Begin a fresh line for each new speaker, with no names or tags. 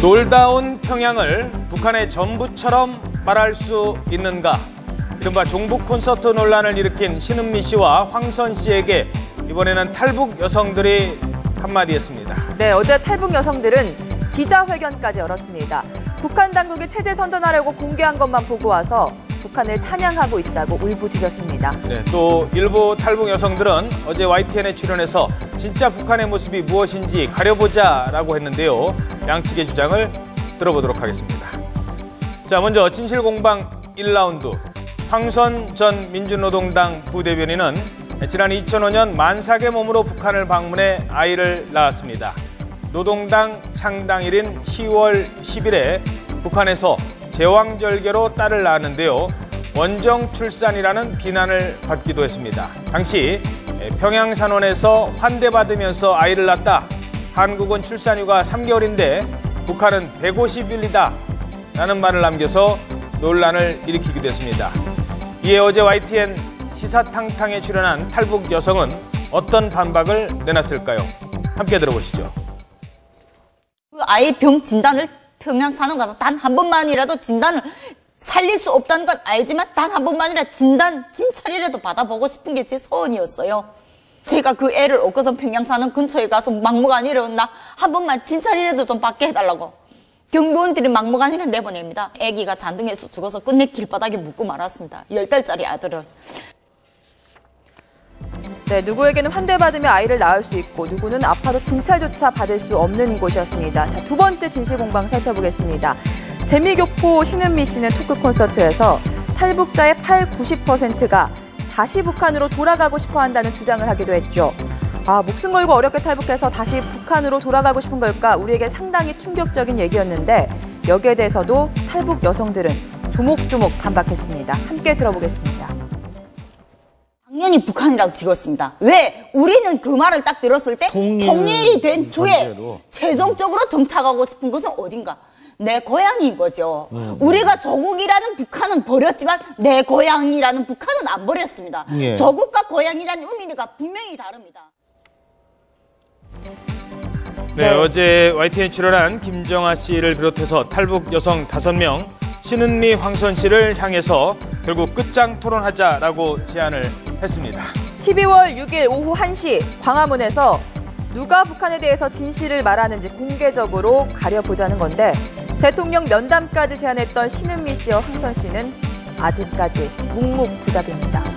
놀다 온 평양을 북한의 전부처럼 말할 수 있는가? 이른바 종북 콘서트 논란을 일으킨 신은미 씨와 황선 씨에게 이번에는 탈북 여성들이 한마디 했습니다.
네, 어제 탈북 여성들은 기자회견까지 열었습니다. 북한 당국이 체제 선전하려고 공개한 것만 보고 와서 북한을 찬양하고 있다고 울부짖었습니다.
네, 또 일부 탈북 여성들은 어제 YTN에 출연해서 진짜 북한의 모습이 무엇인지 가려보자라고 했는데요. 양측의 주장을 들어보도록 하겠습니다. 자, 먼저 진실공방 1라운드. 황선 전 민주노동당 부대변인은 지난 2005년 만삭의 몸으로 북한을 방문해 아이를 낳았습니다. 노동당 창당일인 10월 10일에 북한에서 제왕절개로 딸을 낳았는데요. 원정 출산이라는 비난을 받기도 했습니다. 당시 평양산원에서 환대받으면서 아이를 낳았다. 한국은 출산휴가 3개월인데 북한은 150일이다. 라는 말을 남겨서 논란을 일으키기도 했습니다. 이에 어제 YTN 시사탕탕에 출연한 탈북 여성은 어떤 반박을 내놨을까요? 함께 들어보시죠.
그 아이 병 진단을 평양 산원 가서 단 한 번만이라도 진단을 살릴 수 없다는 건 알지만 단 한 번만이라 진단 진찰이라도 받아보고 싶은 게 제 소원이었어요. 제가 그 애를 얻고선 평양 사는 근처에 가서 막무가내로 나한 번만 진찰이라도 좀 받게 해달라고. 경비원들이 막무가내로 내보냅니다. 아기가 잔등에서 죽어서 끝내 길바닥에 묻고 말았습니다. 10달짜리 아들을.
네, 누구에게는 환대받으며 아이를 낳을 수 있고 누구는 아파도 진찰조차 받을 수 없는 곳이었습니다. 자, 두 번째 진실 공방 살펴보겠습니다. 재미교포 신은미 씨는 토크 콘서트에서 탈북자의 8, 90%가 다시 북한으로 돌아가고 싶어 한다는 주장을 하기도 했죠. 아, 목숨 걸고 어렵게 탈북해서 다시 북한으로 돌아가고 싶은 걸까? 우리에게 상당히 충격적인 얘기였는데 여기에 대해서도 탈북 여성들은 조목조목 반박했습니다. 함께 들어보겠습니다.
당연히 북한이라고 찍었습니다. 왜? 우리는 그 말을 딱 들었을 때
통일
통일이 된 주에
전제로.
최종적으로 정착하고 싶은 곳은 어딘가? 내 고향인 거죠. 우리가 조국이라는 북한은 버렸지만 내 고향이라는 북한은 안 버렸습니다.
예.
조국과 고향이라는 의미가 분명히 다릅니다.
네, 어제 YTN 출연한 김정아 씨를 비롯해서 탈북 여성 5명, 신은미, 황선 씨를 향해서 결국 끝장 토론하자라고 제안을 했습니다.
12월 6일 오후 1시 광화문에서 누가 북한에 대해서 진실을 말하는지 공개적으로 가려보자는 건데 대통령 면담까지 제안했던 신은미 씨와 황선 씨는 아직까지 묵묵부답입니다.